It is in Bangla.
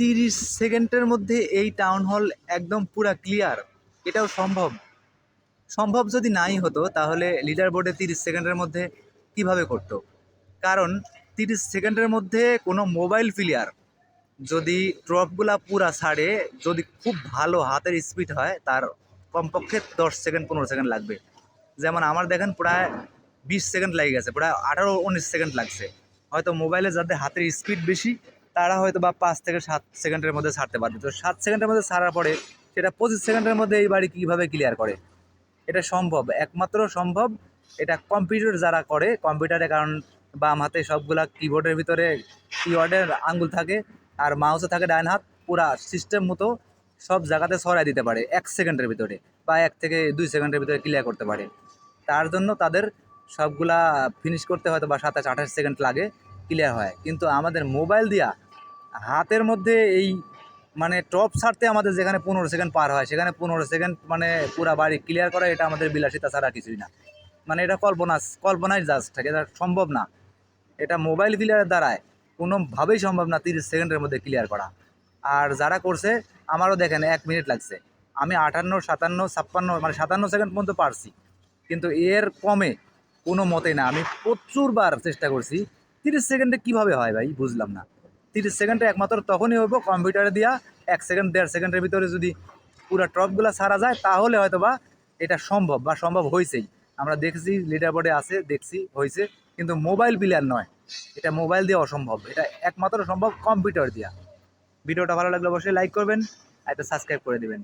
তিরিশ সেকেন্ডের মধ্যে এই টাউন হল একদম পুরা ক্লিয়ার এটাও সম্ভব। সম্ভব যদি নাই হতো, তাহলে লিডার বোর্ডে তিরিশ সেকেন্ডের মধ্যে কীভাবে করতো? কারণ তিরিশ সেকেন্ডের মধ্যে কোনো মোবাইল প্লেয়ার যদি ড্রপগুলা পুরা ছাড়ে, যদি খুব ভালো হাতের স্পিড হয়, তার কমপক্ষে দশ সেকেন্ড, পনেরো সেকেন্ড লাগবে। যেমন আমার দেখেন প্রায় বিশ সেকেন্ড লেগে গেছে, প্রায় আঠারো, উনিশ সেকেন্ড লাগছে। হয়তো মোবাইলে যাদের হাতের স্পিড বেশি তারা হয়তো বা পাঁচ থেকে সাত সেকেন্ডের মধ্যে ছাড়তে পারবে তো সাত সেকেন্ডের মধ্যে ছাড়ার পরে সেটা পঁচিশ সেকেন্ডের মধ্যে এই বাড়ি কীভাবে ক্লিয়ার করে? এটা সম্ভব, একমাত্র সম্ভব এটা কম্পিউটার যারা করে কম্পিউটারে কারণ বাম হাতে সবগুলা কিবোর্ডের ভিতরে কিওয়ার্ডের আঙ্গুল থাকে আর মাউসে থাকে ডাইন হাত, পুরা সিস্টেম মতো সব জায়গাতে সরাই দিতে পারে এক সেকেন্ডের ভিতরে বা এক থেকে দুই সেকেন্ডের ভিতরে ক্লিয়ার করতে পারে। তার জন্য তাদের সবগুলা ফিনিশ করতে হয়তো বা সাতাশ আঠাশ সেকেন্ড লাগে ক্লিয়ার হয়। কিন্তু আমাদের মোবাইল দিয়া হাতের মধ্যে এই মানে টপ ছাড়তে আমাদের যেখানে পনেরো সেকেন্ড পার হয়, সেখানে পনেরো সেকেন্ড মানে পুরা বাড়ি ক্লিয়ার করা, এটা আমাদের বিলাসিতা ছাড়া কিছুই না। মানে এটা কল্পনা কল্পনায় জাস্ট থাকে, এটা সম্ভব না। এটা মোবাইল ক্লিয়ারের দ্বারায় কোনোভাবেই সম্ভব না তিরিশ সেকেন্ডের মধ্যে ক্লিয়ার করা। আর যারা করছে, আমারও দেখেন এক মিনিট লাগছে। আমি আটান্ন, সাতান্ন, ছাপ্পান্ন মানে সাতান্ন সেকেন্ড পর্যন্ত পারছি। কিন্তু এর কমে কোনো মতেই না। আমি প্রচুরবার চেষ্টা করছি, তিরিশ সেকেন্ডে কীভাবে হয় ভাই, বুঝলাম না। তিরিশ সেকেন্ডে একমাত্র তখনই হইব কম্পিউটারে দিয়া এক সেকেন্ড, দেড় সেকেন্ডের ভিতরে যদি পুরো ট্রপগুলো সারা যায়, তাহলে হয়তো বা এটা সম্ভব বা সম্ভব হয়েছেই আমরা দেখছি লিডার বোর্ডে আছে, দেখছি হয়েছে কিন্তু মোবাইল প্লেয়ার নয়। এটা মোবাইল দিয়ে অসম্ভব। এটা একমাত্র সম্ভব কম্পিউটার দিয়া। ভিডিওটা ভালো লাগলে অবশ্যই লাইক করবেন, আর সাবস্ক্রাইব করে দিবেন।